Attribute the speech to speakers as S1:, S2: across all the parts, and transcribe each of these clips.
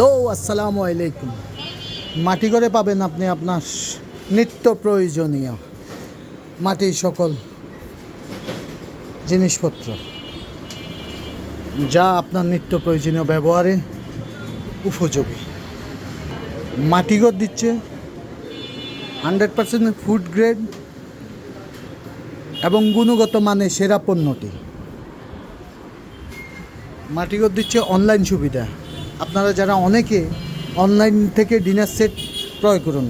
S1: Hello, আসসালামু আলাইকুম। মাটি করে পাবেন আপনি আপনার নিত্য প্রয়োজনীয় মাটির সকল জিনিসপত্র, যা আপনার নিত্য প্রয়োজনীয় ব্যবহারে উপযোগী। মাটিঘর দিচ্ছে হান্ড্রেড পার্সেন্ট ফুড গ্রেড এবং গুণগত মানে সেরা পণ্যটি। মাটিঘর দিচ্ছে অনলাইন সুবিধা। আপনারা যারা অনেকে অনলাইন থেকে ডিনার সেট ক্রয় করুন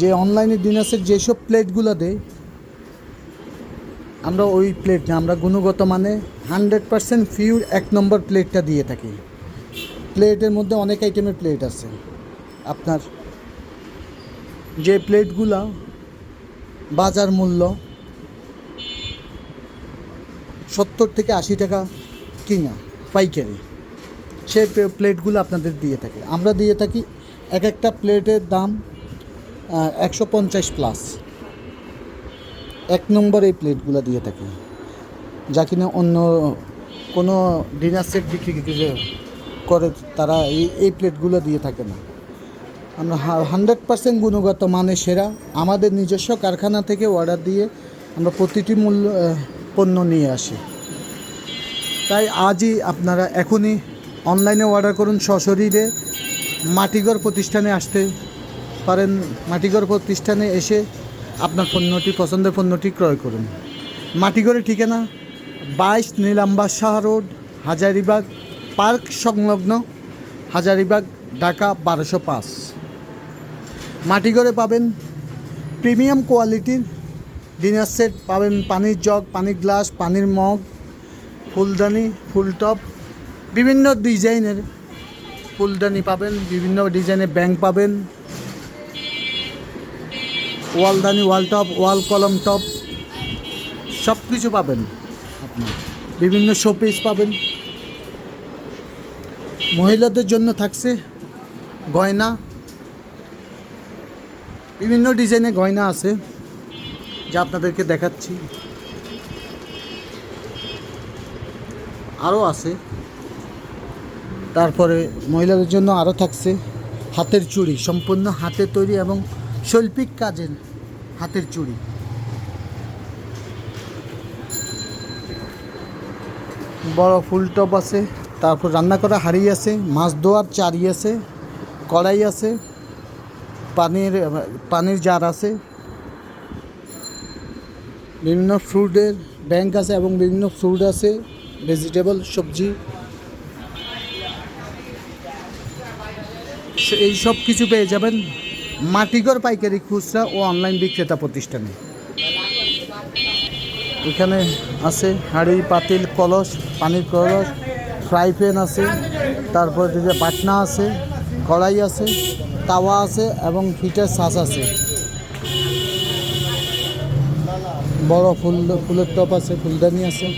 S1: যে অনলাইনে ডিনার সেট যেসব প্লেটগুলো দেয়, আমরা ওই প্লেট না, আমরা গুণগত মানে হান্ড্রেড পার্সেন্ট ফিউর এক নম্বর প্লেটটা দিয়ে থাকি। প্লেটের মধ্যে অনেক আইটেমের প্লেট আছে। আপনার যে প্লেটগুলা বাজার মূল্য সত্তর থেকে আশি টাকা কিনা পাইকারি। সেই প্লেটগুলো আপনাদের দিয়ে থাকে। আমরা দিয়ে থাকি এক একটা প্লেটের দাম একশো পঞ্চাশ প্লাস এক নম্বর এই প্লেটগুলো দিয়ে থাকি। যা কিনা অন্য কোনো ডিনার সেট বিক্রি করে- তারা এই এই প্লেটগুলো দিয়ে থাকে না। আমরা হান্ড্রেড পার্সেন্ট গুণগত মানে সেরা। আমাদের নিজস্ব কারখানা থেকে অর্ডার দিয়ে আমরা প্রতিটি মূল্য পণ্য নিয়ে আসি। তাই আজই আপনারা এখনই অনলাইনে অর্ডার করুন সশরীরে মাটিঘর প্রতিষ্ঠানে আসতে পারেন। মাটিঘর প্রতিষ্ঠানে এসে আপনার পণ্যটি, পছন্দের পণ্যটি ক্রয় করুন। মাটিঘরের ঠিকানা বাইশ নীলাম্বার শাহ রোড, হাজারিবাগ পার্ক সংলগ্ন, হাজারিবাগ, ঢাকা বারোশো পাঁচ। মাটিঘরে পাবেন প্রিমিয়াম কোয়ালিটির ডিনার সেট, পাবেন পানির জগ, পানির গ্লাস, পানির মগ, ফুলদানি, ফুলটপ বিভিন্ন ডিজাইনের ফুলদানি পাবেন, বিভিন্ন ডিজাইনের ব্যাংক পাবেন। ওয়ালদানি ওয়াল টপ, ওয়াল কলম টপ সব কিছু পাবেন আপনি বিভিন্ন শোপিস পাবেন। মহিলাদের জন্য থাকছে গয়না। বিভিন্ন ডিজাইনের গয়না আছে, যা আপনাদেরকে দেখাচ্ছি। আরও আছে। তারপরে মহিলাদের জন্য আরও থাকছে হাতের চুড়ি, সম্পূর্ণ হাতে তৈরি এবং শৈল্পিক কাজের হাতের চুড়ি। বড় ফুল টপ আছে, তারপর রান্না করা হাঁড়ি আছে, মাছ ধোয়ার চারি আছে, কড়াই আছে, পানির পানির জার আছে। বিভিন্ন ফ্রুটের ব্যাংক আছে এবং বিভিন্ন ফ্রুট আছে, ভেজিটেবল, সবজি এই সব কিছু পেয়ে যাবেন। মাটিঘর পাইকারি খুচরা ও অনলাইন বিক্রেতা প্রতিষ্ঠানে। এখানে আছে হাঁড়ি, পাতিল, কলস, পানির কলস, ফ্রাই প্যান আছে, তারপর যে বাটনা আছে, কড়াই আছে, তাওয়া আছে এবং ফিটার শ্বাস আছে। বড় ফুল, ফুলের টপ আছে, ফুলদানি আছে।